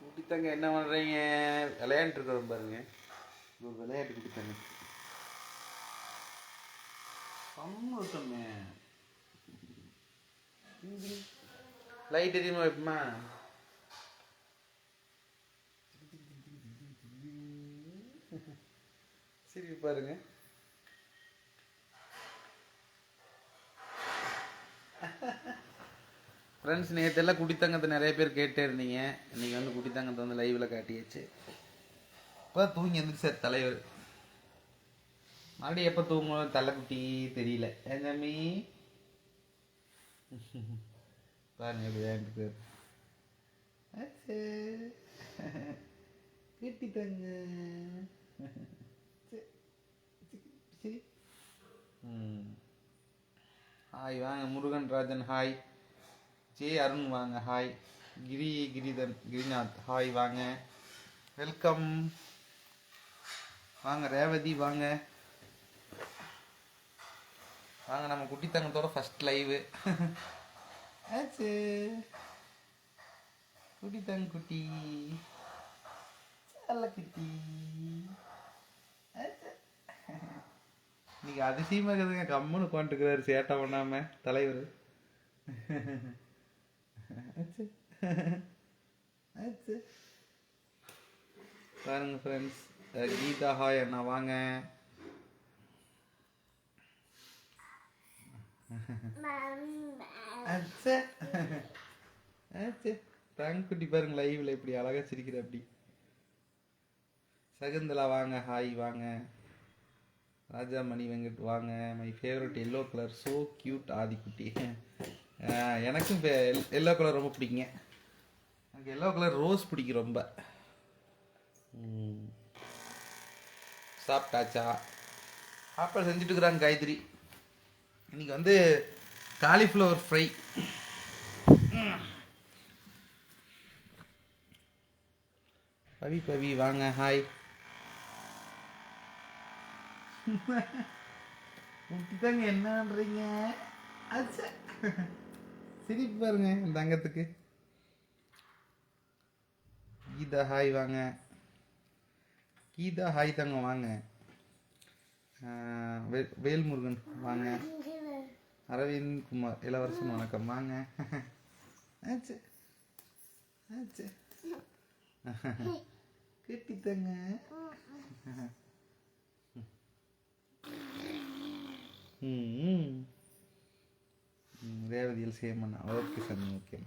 குட்டித்தங்க என்ன பண்ணுறீங்க விளையாண்டு இருக்கிறோம் பாருங்க. ஒரு விளையாட்டு குட்டித்தங்க சந்தோஷமே. லைட் எரியுமா வைப்புமா? சரி பாருங்க. ஃப்ரெண்ட்ஸ் நேற்றெல்லாம் குடித்தங்கத்தை நிறைய பேர் கேட்டே இருந்தீங்க. இன்னைக்கு வந்து குடித்தங்கத்தை வந்து லைவில் காட்டியாச்சு. இப்போ தூங்கி சார் தலைவர். மறுபடியும் எப்போ தூங்கணும் தலைக்குட்டி தெரியல. ஏன் சாமி பாருங்க எப்படி விளையாண்டுக்கு கட்டிட்டாங்க. சரி ஹாய் வாங்க முருகன் ராஜன் ஹாய் ஜே அருண் வாங்க ஹாய் கிரி கிரிதன் கிரிநாத் ஹாய் வாங்க. வெல்கம் வாங்க ரேவதி வாங்க. வாங்க நம்ம குட்டி தங்கத்தோட ஃபர்ஸ்ட் லைவு ஆச்சு குட்டி. தங்க குட்டி. சல்ல குட்டி இன்னைக்கு அதிசயமாக இருக்குதுங்க. கம்முன்னு உட்காந்துருக்கிறாரு சேட்டை பண்ணாமல் தலைவர். ஆச்சு. ஆச்சு. பாருங்க ஃப்ரெண்ட்ஸ் கீதா ஹாய் அண்ணா வாங்க. அச்சே அச்சே குட்டி பாருங்க லைவ்ல இப்படி அழகா சிரிக்கிற அப்படி. சகுந்தலா வாங்க. ஹாய் வாங்க. ராஜா மணி வெங்கட் வாங்க. My favourite yellow colour so cute Aadhikutti. எனக்கும் எல்லோ கலர் ரொம்ப பிடிக்குங்க. எனக்கு எல்லோ கலர் ரோஸ் பிடிக்கும் ரொம்ப. சாப்பிட்டாச்சா? சாப்பாடு செஞ்சுட்டு இருக்கிறாங்க காயத்ரி. இன்னைக்கு வந்து காலிஃப்ளவர் ஃப்ரை பவி பவி வாங்க ஹாய் முட்டித்தாங்க என்னன்றீங்க? அச்சா. சிரிப்பு பாருங்க இந்த தங்கத்துக்கு கீதா ஹாய் வாங்க. கீதா ஹாய் தங்க வாங்க. வேல்முருகன் வாங்க. அரவிந்த் குமார் இளவரசன் வணக்கம் வாங்க. ஆச்சு. ஆச்சு. கட்டித்தங்க ம் ம், ரேவதியில் சேமண்ணா ஓகே சாமி ஓகே.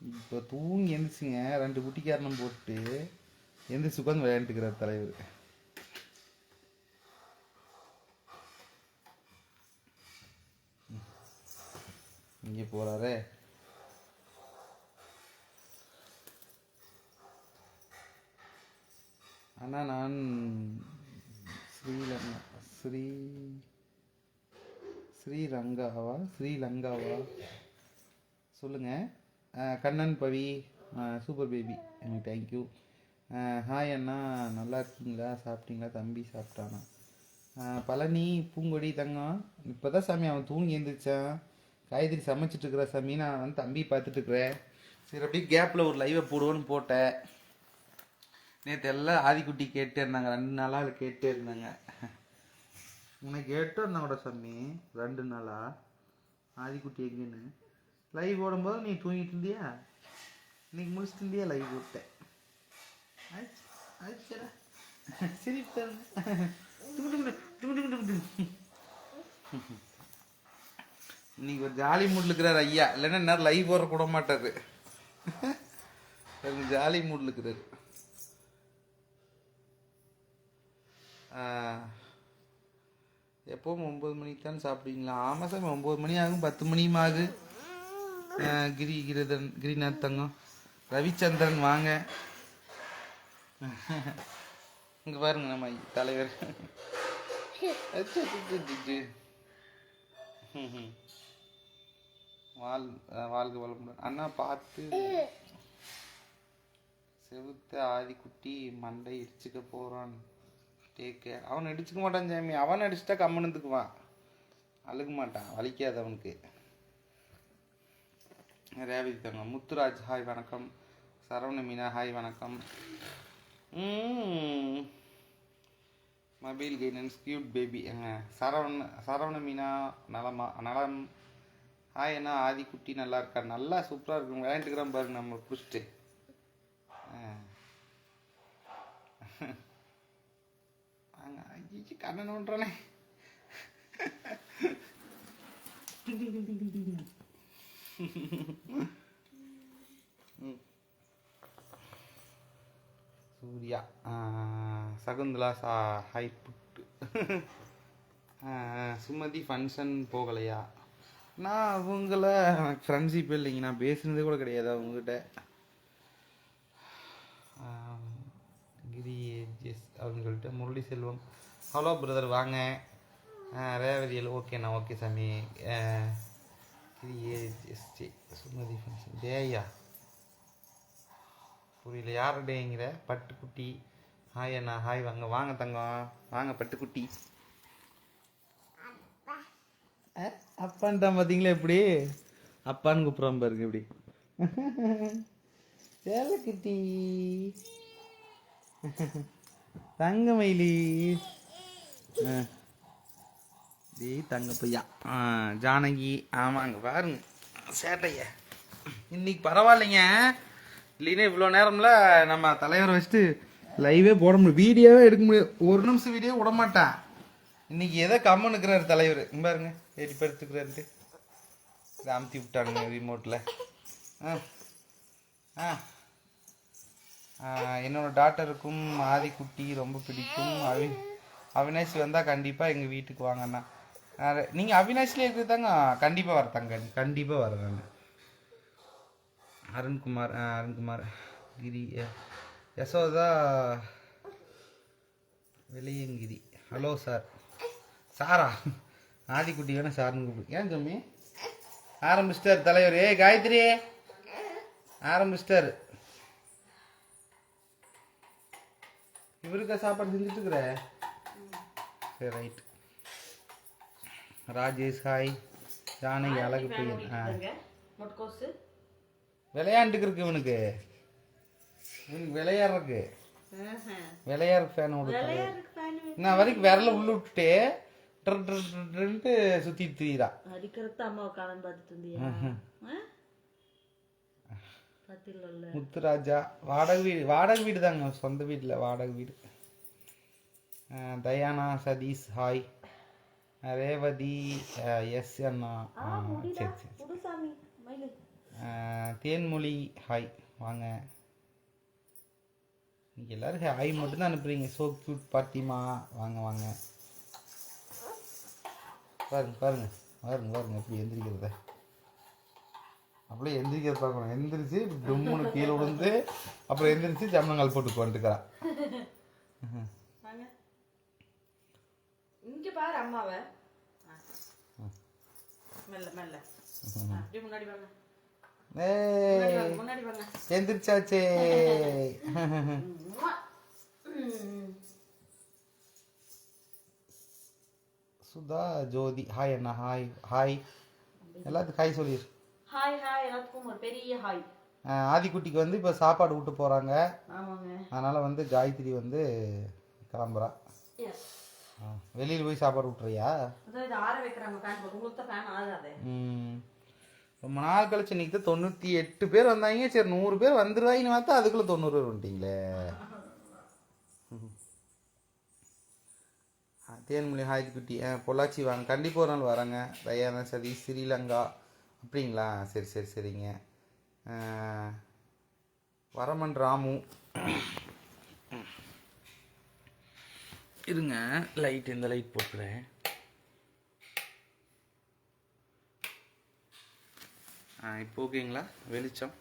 இப்போ தூங்கி எந்திரிச்சுங்க. ரெண்டு குட்டிக்காரணம் போட்டு எந்திரிச்சு உட்காந்து விளையாண்டுக்கிறார் தலைவர். இங்கே போகிறாரே அண்ணா நான் ஸ்ரீலங்கா ஸ்ரீ ஸ்ரீரங்காவா? ஸ்ரீலங்காவா? சொல்லுங்கள் கண்ணன் பவி சூப்பர் பேபி. எனக்கு தேங்க்யூ ஹாய் அண்ணா. நல்லா இருக்கீங்களா? சாப்பிட்டீங்களா? தம்பி சாப்பிட்டானா? பழனி பூங்கொடி தங்கம். இப்போ தான் சாமி அவன் தூங்கி எழுந்திரிச்சான் காய்கறி சமைச்சிட்ருக்குற சாமி. நான் வந்து தம்பி பார்த்துட்ருக்குறேன் சரி அப்படியே கேப்பில் ஒரு லைவை போடுவோன்னு போட்டேன். நேற்று எல்லாம் ஆதிக்குட்டி கேட்டே இருந்தாங்க. ரெண்டு நாளாக கேட்டே இருந்தாங்க. உன்னை கேட்டு இருந்தாங்கடா சாமி. ரெண்டு நாளா? ஆதிக்குட்டி எங்கன்னு? லைவ் போடும்போது நீ தூங்கிட்டு இருந்தியா? இன்னைக்கு முடிச்சுட்டு இருந்தியா? லைவ் ஆச்சு, ஆச்சுடா. சிரிப்பு. இன்னைக்கு ஒரு ஜாலி மூட்ல இருக்கிறார் ஐயா. இல்லைன்னா நேரம் லைவ் போட கூட மாட்டாரு. ஜாலி மூட்ல இருக்கிறாரு. எப்போவும் ஒம்பது மணிக்கு தான் சாப்பிடுவீங்களா? ஆமாம் சார் ஒம்பது மணி ஆகும் பத்து மணியும் ஆகு கிரி கிரிதன் கிரிநாத் தங்கம். ரவிச்சந்திரன் வாங்க. இங்கே பாருங்க நம்ம தலைவர். அச்சு, வாழ் வாழ்க வளமுடன். அண்ணா பார்த்து. செவுத்த ஆதிக்குட்டி மண்டை இடிச்சுக்க போகிறான் டேக் கேர் அவன் அடிச்சுக்க மாட்டான் சாமி. அவன் அடிச்சுட்டா கம்மனத்துக்குவான் அழுக மாட்டான். வலிக்காது அவனுக்கு. ரேவதி தங்க முத்துராஜ் ஹாய் வணக்கம். சரவண மீனா ஹாய் வணக்கம். Mobile guidance cute baby Saravana Saravana Meena நலமா நலம். ஹாய் என்ன ஆதிக்குட்டி நல்லா இருக்கா? நல்லா சூப்பராக இருக்கும் விளையாண்டுக்கிறான் பாருங்க நம்ம குடிச்சிட்டு வாங்க கண்ணன் ஒன்றானே சூர்யா சகுந்தலா சா ஹை புட்டு. சுமதி ஃபங்க்ஷன் போகலையா? நான் அவங்கள ஃப்ரெண்ட்ஷிப் இல்லைங்க நான் பேசுனது கூட கிடையாது அவங்ககிட்ட. அப்படின்னு சொல்லிட்டு முரளி செல்வம் ஹலோ பிரதர் வாங்க. ரேவதியல் ஓகேண்ணா ஓகே சாமி. ஆஹ், கிரி சுமதி ஃபங்க்ஷன் டேயா புரியல யார் டேங்கிற பட்டுக்குட்டி. ஹாய் அண்ணா ஹாய் வாங்க வாங்க தங்கம். வாங்க பட்டுக்குட்டி. அப்பான்ட்டான் பார்த்தீங்களா எப்படி? அப்பான்னு கூப்பிட்றான் பாருங்க இப்படி சேலக்குட்டி தங்க மயிலி. டேய் தங்க பையா. ஜானகி. ஆமாங்க பாருங்க. சேட்டைய. இன்னைக்கு பரவாயில்லைங்க. இல்லைன்னா இவ்வளோ நேரம்ல நம்ம தலைவரை வச்சுட்டு லைவே போட முடியும் வீடியோவே எடுக்க முடியாது ஒரு நிமிஷம் வீடியோ விட மாட்டேன். இன்னைக்கு எதை கம்மனுக்கிறாரு தலைவர்? பாருங்க. ஏறி படுத்துக்கிறாரு அமுத்தி விட்டானுங்க ரிமோட்டில் ஆ. ஆ, என்னோட டாட்டருக்கும் ஆதிக்குட்டி ரொம்ப பிடிக்கும். அவி அவினாஷ் வந்தால் கண்டிப்பாக எங்கள் வீட்டுக்கு வாங்கண்ணா நீங்கள் அவினாஷ்லேயே இருக்கிறதாங்க கண்டிப்பாக வரத்தாங்க கண்டிப்பாக வரதாங்க. அருண்குமார் ஆ, அருண்குமார் கிரி யசோதா வெளியங்கிரி. Hello sir. சாரா? ஆதிக்குட்டி வேணா சார்னு கூப்பிடு. ஏன் தம்பி ஆரம்பிச்சிட்டார் தலைவர். ஏ காயத்ரி! ஆரம்பிச்சிட்டார். இவருக்கா சாப்பாடு செஞ்சுட்டு இருக்கிற சரி ரைட் ராஜேஷ் ஹாய் ஜானகி அழகு பையன். ஆ. விளையாண்டுக்கு இருக்கு இவனுக்கு. இவனுக்கு விளையாடுறக்கு விளையாடுற ஃபேன் விடுறது நான் வரைக்கும் விரல உள்ள விட்டுட்டு ட்ரு ட்ரு ட்ரு ட்ருன்ட்டு சுத்திட்டு திரியிறா. அடிக்கிறதுக்கு அம்மாவை காலம் பார்த்துட்டு இருந்தியா? முத்துராஜா வாடகை வீடு வாடகை வீடு தாங்க சொந்த வீட்டில் வாடகை வீடு. தயானா சதீஷ் ஹாய். ரேவதி எஸ் அண்ணா. சரி சரி தேன்மொழி ஹாய். வாங்க. நீங்க எல்லாரும் ஹாய் மட்டும் தான் அனுப்புறீங்க. சோ கியூட் பாட்டிமா. வாங்க வாங்க. பாருங்க பாருங்க. பாருங்க பாருங்க எப்படி எந்திரிக்கிறத. அப்படியே எந்திரிக்கிறத பார்க்கணும். எந்திரிச்சு டும்முன்னு கீழே விழுந்து அப்புறம் எந்திரிச்சு ஜம்மங்கால் போட்டு வந்துட்டுக்கிறா வாங்க. இங்க பாரு அம்மாவை. மெல்ல மெல்ல. முன்னாடி வாங்க. எந்திரிச்சாச்சே. சுதா ஜோதி. ஹாய் அண்ணா. ஹாய் ஹாய் எல்லாத்துக்கும் ஹாய் சொல்லிடு ஹாய் ஹாய் எல்லாத்துக்கும் ஒரு பெரிய ஹாய் ஆதிக்குட்டிக்கு வந்து இப்போ சாப்பாடு விட்டு போகிறாங்க ஆமாங்க. அதனால் வந்து காயத்ரி வந்து கிளம்புறா. வெளியில் போய் சாப்பாடு இது ஆற வைக்கிறாங்க ஃபேன் உங்களுக்கு தான் ஃபேன் ஆகாதே. ம். ரொம்ப நாள் கழிச்சு இன்னைக்கு தான் தொண்ணூற்றி எட்டு பேர் வந்தாங்க. சரி நூறு பேர் வந்துருவாங்கன்னு பார்த்தா அதுக்குள்ளே தொண்ணூறு பேர் வந்துட்டீங்களே. தேன்மொழி ஆதிக்குட்டி ஆ பொள்ளாச்சி வாங்க. கண்டிப்பாக ஒரு நாள் வரேங்க தயானா சதி ஸ்ரீலங்கா. அப்படிங்களா? சரி சரி சரிங்க. வரமன் ராமு. இருங்க லைட் இந்த லைட் போட்டுறேன். இப்போ ஓகேங்களா? வெளிச்சம்.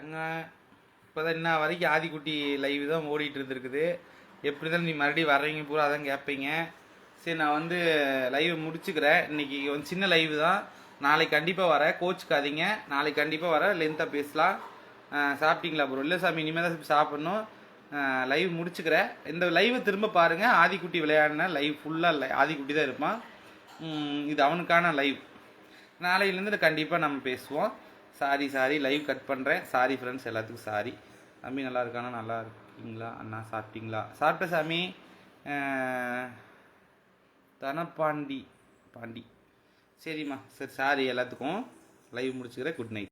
தங்க இப்போதான் இன்ன வரைக்கும் ஆதிக்குட்டி லைவ் தான் ஓடிட்டு இருந்திருக்குது. எப்படி தான் நீ மறுபடியும் வர்றீங்க பூரா அதான் கேட்பீங்க சரி நான் வந்து லைவ் முடிச்சுக்கிறேன். இன்னைக்கு வந்து சின்ன லைவ் தான். நாளைக்கு கண்டிப்பாக வரேன் கோச்சுக்காதீங்க. நாளைக்கு கண்டிப்பாக வரேன் லென்த்தாக பேசலாம். சாப்பிட்டீங்களா ப்ரோ இல்லை சாமி இனிமேல் தான் சாப்பிட்ணும். லைவ் முடிச்சுக்கிறேன். இந்த லைவை திரும்ப பாருங்கள் ஆதிக்குட்டி விளையாடின லைவ் ஃபுல்லாக ஆதிக்குட்டி தான் இருப்பான். இது அவனுக்கான லைவ் நாளையிலேருந்து கண்டிப்பாக நம்ம பேசுவோம். சாரி சாரி லைவ் கட் பண்ணுறேன் சாரி ஃப்ரெண்ட்ஸ் எல்லாத்துக்கும் சாரி தம்பி நல்லா இருக்கானா? நல்லா இருக்கீங்களா? அண்ணா சாப்பிட்டீங்களா? சாப்பிட்ட சாமி. தனப்பாண்டி. பாண்டி. சரிம்மா. சரி சாரி எல்லாத்துக்கும். லைவ் முடிச்சுக்கிறேன். Good night